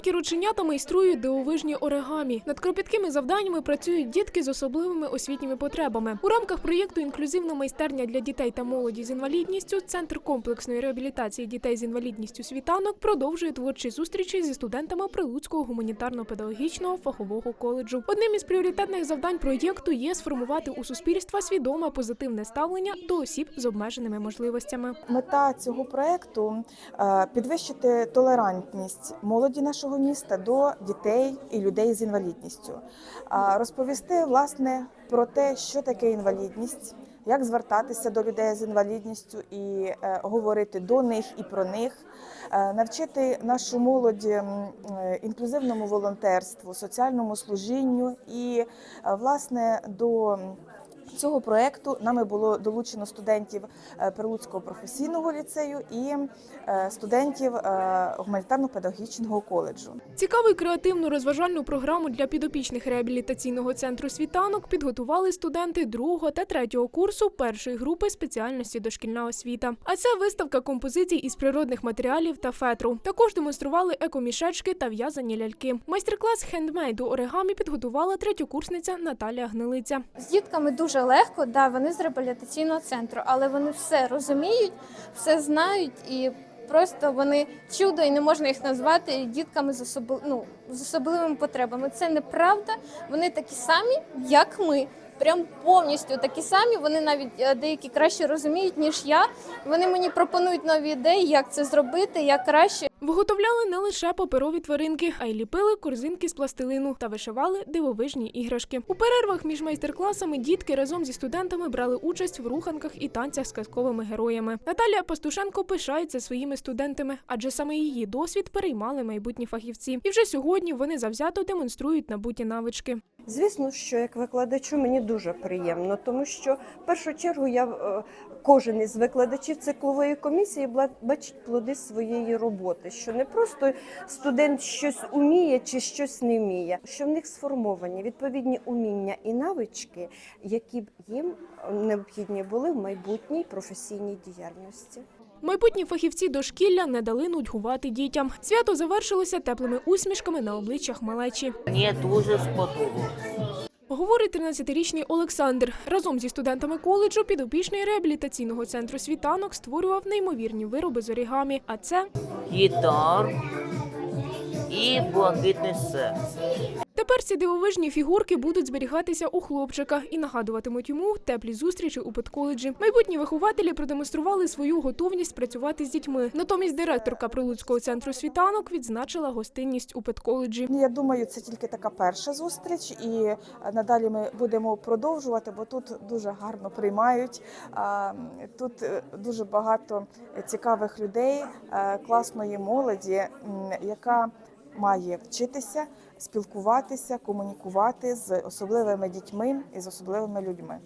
Маленькі рученята майструють дивовижні оригамі. Над кропіткими завданнями працюють дітки з особливими освітніми потребами. У рамках проєкту Інклюзивна майстерня для дітей та молоді з інвалідністю Центр комплексної реабілітації дітей з інвалідністю світанок продовжує творчі зустрічі зі студентами Прилуцького гуманітарно-педагогічного фахового коледжу. Одним із пріоритетних завдань проєкту є сформувати у суспільства свідоме позитивне ставлення до осіб з обмеженими можливостями. Мета цього проекту е, підвищити толерантність молоді нашого міста до дітей і людей з інвалідністю, розповісти власне про те, що таке інвалідність. Як звертатися до людей з інвалідністю і е, говорити до них і про них, Е, навчити нашу молодь е, інклюзивному волонтерству, соціальному служінню і власне до цього проекту нами було долучено студентів е, Прилуцького професійного ліцею і е, студентів е, гуманітарно-педагогічного коледжу. Цікаву і креативну розважальну програму для підопічних реабілітаційного центру світанок підготували студенти другого та третього курсу першої групи спеціальності дошкільна освіта. А це виставка композицій із природних матеріалів та фетру. Також демонстрували екомішечки та в'язані ляльки. Майстер-клас хендмейду оригамі підготувала третьокурсниця Наталія Гнилиця. З дітками дуже легко, да, вони з реабілітаційного центру, але вони все розуміють, все знають і просто вони чудо і не можна їх назвати дітками з, особи, ну, з особливими потребами. Це неправда. Вони такі самі, як ми. Прям повністю такі самі. Вони навіть е, деякі краще розуміють, ніж я. Вони мені пропонують нові ідеї, як це зробити, як краще. Виготовляли не лише паперові тваринки, а й ліпили корзинки з пластилину та вишивали дивовижні іграшки. У перервах між майстер-класами дітки разом зі студентами брали участь в руханках і танцях з казковими героями. Наталія Пастушенко пишається своїми студентами, адже саме її досвід переймали майбутні фахівці. І вже сьогодні вони завзято демонструють набуті навички. Звісно, що як викладачу мені дуже приємно, тому що в першу чергу я е, кожен із викладачів циклової комісії бачить плоди своєї роботи, що не просто студент щось уміє чи щось не вміє, що в них сформовані відповідні уміння і навички, які б їм необхідні були в майбутній професійній діяльності. Майбутні фахівці дошкілля не дали нудьгувати дітям. Свято завершилося теплими усмішками на обличчях малечі. Мені дуже сподобалось. Говорить 13-річний Олександр. Разом зі студентами коледжу підопічний реабілітаційного центру світанок створював неймовірні вироби з орігамі. А це Гітар і блакитне серце. Тепер ці дивовижні фігурки будуть зберігатися у хлопчика і нагадуватимуть йому теплі зустрічі у педколеджі. Майбутні вихователі продемонстрували свою готовність працювати з дітьми. Натомість директорка Прилуцького центру світанок відзначила гостинність у педколеджі. Я думаю, це тільки така перша зустріч, і е, надалі ми будемо продовжувати, бо тут дуже гарно приймають. Тут е, дуже багато цікавих людей, е, класної молоді, яка має вчитися, спілкуватися, комунікувати з особливими дітьми і з особливими людьми.